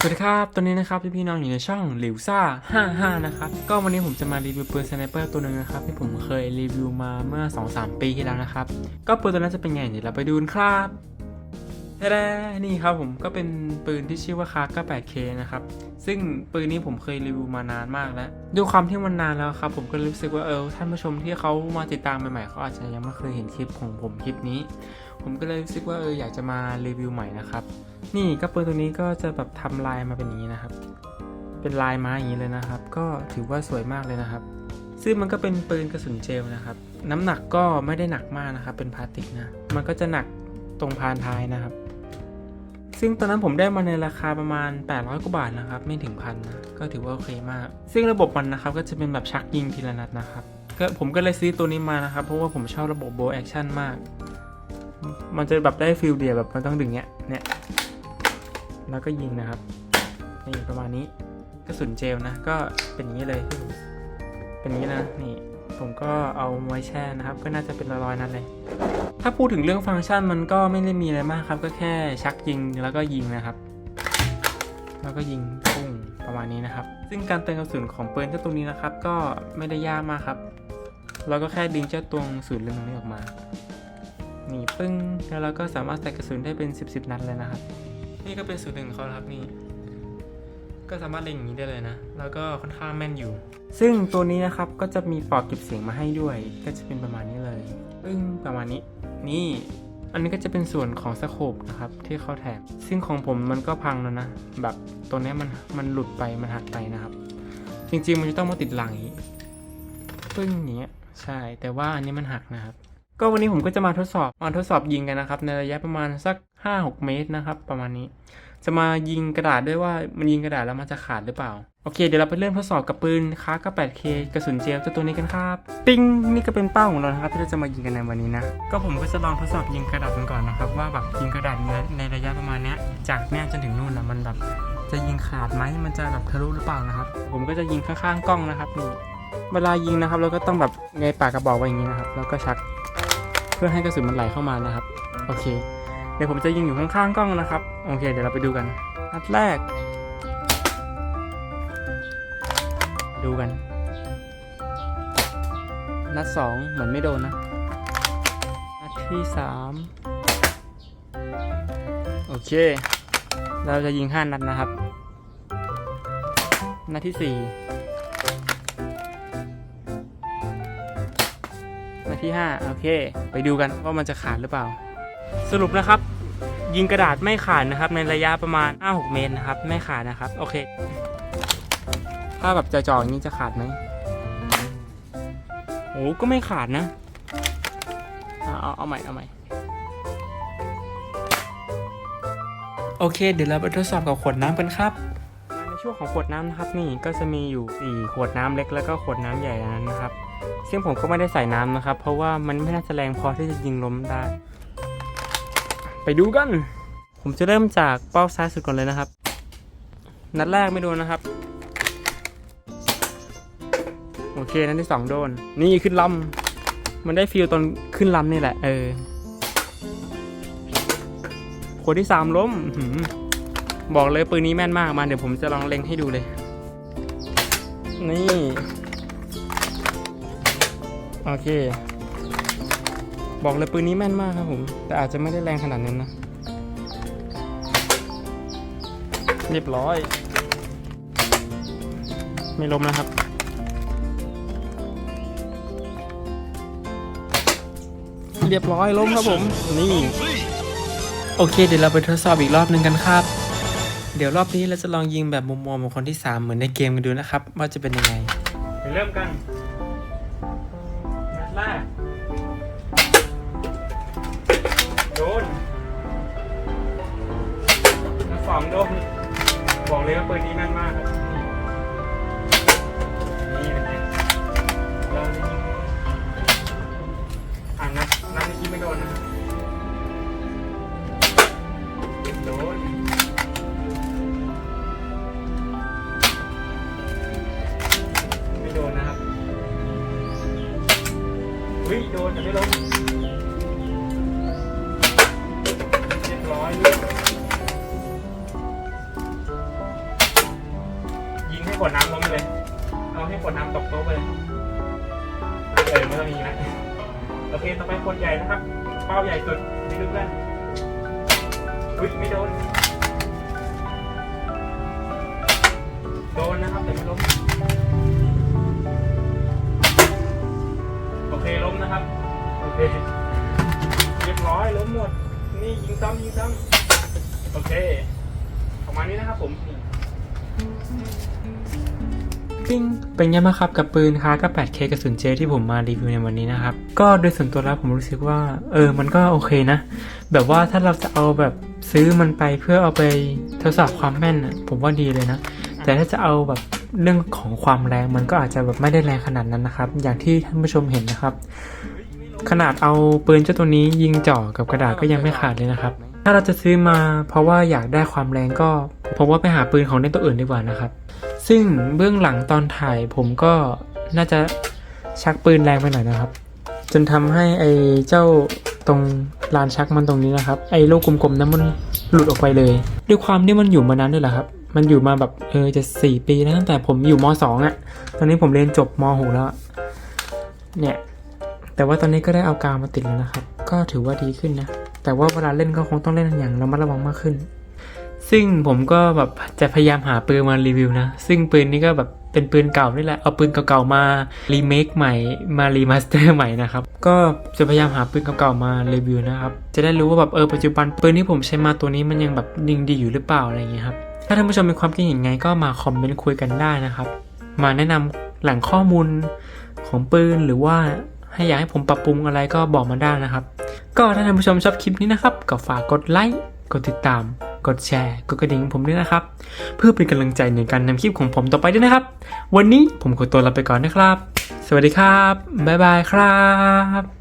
สวัสดีครับตอนนี้นะครับพี่พี่ๆน้องอยู่ในช่องหลิวซ่า55 นะครับ ก็วันนี้ผมจะมารีวิวปืนสไนเปอร์ตัวหนึ่งนะครับที่ผมเคยรีวิวมาเมื่อ 2-3 ปีที่แล้วนะครับ ก็ปืนตัวนั้นจะเป็นไงเดี๋ยวเราไปดูนครับแท้นี่ครับผมก็เป็นปืนที่ชื่อว่าคาร์ก็ 8K นะครับ ซึ่งปืนนี้ผมเคยรีวิวมานานมากแล้วด้วยความที่มันนานแล้วครับผมก็รู้สึกว่าเออท่านผู้ชมที่เขามาติดตามใหม่ๆเขาอาจจะยังไม่เคยเห็นคลิปของผมคลิปนี้ ผมก็เลยรู้สึกว่าเอออยากจะมารีวิวใหม่นะครับ นี่ก็ปืนตัวนี้ก็จะแบบทำลายมาเป็นอย่างนี้นะครับ เป็นลายไม้อย่างนี้เลยนะครับ ก็ถือว่าสวยมากเลยนะครับ ซึ่งมันก็เป็นปืนกระสุนเจลนะครับ น้ำหนักก็ไม่ได้หนักมากนะครับ เป็นพลาสติกนะ มันก็จะหนักตรงพานท้ายนะครับ ซึ่งตอนนั้นผมได้มาในราคาประมาณ 800กว่าบาทนะครับ ไม่ถึงพันนะ ก็ถือว่าโอเคมาก ซึ่งระบบมันนะครับก็จะเป็นแบบชักยิงทีละนัดนะครับก็ผมก็เลยซื้อตัวนี้มานะครับ เพราะว่าผมชอบระบบโบแอคชั่นมาก มันจะแบบได้ฟิลเดียแบบมันต้องดึงเนี้ย เนี่ย แล้วก็ยิงนะครับนี่ประมาณนี้กระสุนเจลนะ ก็เป็นอย่างนี้เลย เป็นอย่างนี้นะนี่ผมก็เอาไว้แช่นะครับ ก็น่าจะเป็นร้อยๆนัดเลย ถ้าพูดถึงเรื่องฟังก์ชันมันก็ไม่ได้มีอะไรมากครับ ก็แค่ชักยิงแล้วก็ยิงนะครับ แล้วก็ยิงปุ้งประมาณนี้นะครับ ซึ่งการเติมกระสุนของปืนเจ้าตัวนี้นะครับ ก็ไม่ได้ยากมากครับ เราก็แค่ดึงเจ้าตัวกระสุนเรื่องนี้ออกมานี่ปึ้งแล้วเราก็สามารถใส่กระสุนได้เป็น 10บสนัดเลยนะครับ นี่ก็เป็นสูตรหนึ่งเขานะครับนี่ ก็สามารถเล็งอย่างนี้ได้เลยนะ แล้วก็ค่อนข้างแม่นอยู่ ซึ่งตัวนี้นะครับก็จะมีปลอกเก็บเสียงมาให้ด้วย ก็จะเป็นประมาณนี้เลยปึ้งประมาณนี้ นี่ อันนี้ก็จะเป็นส่วนของสโคปนะครับที่เขาแถม ซึ่งของผมมันก็พังแล้วนะ แบบตัวนี้มันมันหลุดไปมันหักไปนะครับ จริงๆมันจะต้องมาติดหลังอย่างนี้ปึ้งอย่างเงี้ย ใช่ แต่ว่าอันนี้มันหักนะครับ ก็วันนี้ผมก็จะมาทดสอบมาทดสอบยิงกันนะครับ ในระยะประมาณสัก 5-6 เมตรนะครับ ประมาณนี้ จะมายิงกระดาษด้วยว่ามันยิงกระดาษแล้วมันจะขาดหรือเปล่า โอเค เดี๋ยวเราไปเริ่มทดสอบกับปืนคาร์ก 8K กระสุนเจลเจ้าตัวนี้กันครับ ปิ้งนี่ก็เป็นเป้าของเรานะครับที่เราจะมายิงกันในวันนี้นะ ก็ผมก็จะลองทดสอบยิงกระดาษกันก่อนนะครับ ว่าแบบยิงกระดาษในในระยะประมาณเนี้ยจากเนี้ยจนถึงนู่นนะมันแบบจะยิงขาดไหมมันจะแบบทะลุหรือเปล่านะครับ ผมก็จะยิงข้างๆกล้องนะครับนี่เวลายิงนะครับ เราก็ต้องแบบไงปากกระบอกไว้อย่างนี้นะครับ แล้วก็ชัก เพื่อให้กระสุนมันไหลเข้ามานะครับ โอเค เดี๋ยวผมจะยิงอยู่ข้างๆกล้องนะครับ โอเค เดี๋ยวเราไปดูกันนัดแรก ดูกัน นัดสองเหมือนไม่โดนนะ นัดที่สามโอเค เราจะยิงห้านัดนะครับ นัดที่สี่ นัดที่ห้าโอเค ไปดูกันว่ามันจะขาดหรือเปล่า สรุปนะครับ ยิงกระดาษไม่ขาดนะครับ ในระยะประมาณ 5-6 เมตรนะครับ ไม่ขาดนะครับ โอเค ถ้าแบบจะจ่ออย่างนี้จะขาดไหมโอ้ก็ไม่ขาดนะเอาเอาเอาใหม่เอาใหม่โอเค เดี๋ยวเราไปทดสอบกับขวดน้ำกันครับ ส่วงของขวดน้ำนะครับนี่ก็จะมีอยู่ 4 ขวดน้ำเล็กแล้วก็ขวดน้ำใหญ่นั้นนะครับ ซึ่งผมก็ไม่ได้ใส่น้ำนะครับ เพราะว่ามันไม่น่าจะแรงพอที่จะยิงล้มได้ ไปดูกัน ผมจะเริ่มจากเป้าซ้ายสุดก่อนเลยนะครับ นัดแรกไม่โดนนะครับ โอเคนัดที่สองโดน นี่ขึ้นลำมันได้ฟิลตอนขึ้นลำนี่แหละ เออคนที่สามล้มอื้อหือ บอกเลยปืนนี้แม่นมากมาเดี๋ยวผมจะลองเล็งให้ดูเลย นี่ โอเค บอกเลยปืนนี้แม่นมากครับผม แต่อาจจะไม่ได้แรงขนาดนั้นนะ เรียบร้อย ไม่ล้มนะครับ เรียบร้อยล้มครับผม นี่ โอเค เดี๋ยวเราไปทดสอบอีกรอบหนึ่งกันครับ เดี๋ยวรอบนี้เราจะลองยิงแบบมุมมองของคนที่ 3 เหมือนในเกมกันดูนะครับ ว่าจะเป็นยังไงไปเริ่มกันนัดแรกโดนนัดสองโดนบอกเลยว่าปืนนี้แม่นมากครับ เฮ้ยโดนแต่ไม่ล้มเรียบร้อยเลยขวดน้ำล้มไปเลย เอาให้ขวดน้ำตกโต๊ะไปเลยเออไม่ต้องมีนะโอเคต่อไปขวดใหญ่นะครับ เป้าใหญ่สุดนี่ดูเพื่อนอุ้ยไม่โดน โดนนะ นะครับโอเคเรียบร้อยล้มหมด นี่ยิงซ้ำยิงซ้ำโอเคประมาณนี้นะครับผมปิ้งเป็นไงบ้างครับกับปืนค้ากับ 8K กระสุนเจที่ผมมารีวิวในวันนี้นะครับ ก็โดยส่วนตัวแล้วผมรู้สึกว่า เออ มันก็โอเคนะ แบบว่าถ้าเราจะเอาแบบซื้อมันไปเพื่อเอาไปทดสอบความแม่นน่ะผมว่าดีเลยนะ แต่ถ้าจะเอาแบบ เรื่องของความแรงมันก็อาจจะแบบไม่ได้แรงขนาดนั้นนะครับ อย่างที่ท่านผู้ชมเห็นนะครับ ขนาดเอาปืนเจ้าตัวนี้ยิงจ่อกับกระดาษก็ยังไม่ขาดเลยนะครับ ถ้าเราจะซื้อมาเพราะว่าอยากได้ความแรงก็ผมว่าไปหาปืนของเล่นตัวอื่นดีกว่านะครับ ซึ่งเบื้องหลังตอนถ่ายผมก็น่าจะชักปืนแรงไปหน่อยนะครับ จนทำให้ไอ้เจ้าตรงลานชักมันตรงนี้นะครับ ไอ้ลูกกลมๆนั้นมันหลุดออกไปเลย ด้วยความที่มันอยู่มานานด้วยแหละครับ มันอยู่มาแบบเออจะสี่ปีแล้วตั้งแต่ผมอยู่มสองอะ่ะ ตอนนี้ผมเรียนจบมหกแล้ว เนี่ย แต่ว่าตอนนี้ก็ได้เอากาวมาติดแล้วนะครับ ก็ถือว่าดีขึ้นนะ แต่ว่าเวลาเล่นก็คงต้องเล่นอย่างระมัดระวังมากขึ้น ซึ่งผมก็แบบจะพยายามหาปืนมารีวิวนะ ซึ่งปืนนี้ก็แบบเป็นปืนเก่านี่แหละ เอาปืนเก่าๆมารีเมคใหม่ มารีมาสเตอร์ใหม่นะครับ ก็จะพยายามหาปืนเก่าๆมารีวิวนะครับ จะได้รู้ว่าแบบเออปัจจุบันปืนที่ผมใช้มาตัวนี้มันยังแบบยิงดีอยู่หรือเปล่าอะไรอย่างเงี้ยครับ ถ้าท่านผู้ชมมีความคิดเห็นยังไงก็มาคอมเมนต์คุยกันได้นะครับ มาแนะนำแหล่งข้อมูลของปืนหรือว่าให้อยากให้ผมปรับปรุงอะไรก็บอกมาได้นะครับ ก็ถ้าท่านผู้ชมชอบคลิปนี้นะครับ ก็ฝากกดไลค์กดติดตาม กดแชร์ กดกระดิ่งผมด้วยนะครับ เพื่อเป็นกำลังใจในการนำคลิปของผมต่อไปด้วยนะครับ วันนี้ผมขอตัวลาไปก่อนนะครับ สวัสดีครับ บ๊ายบายครับ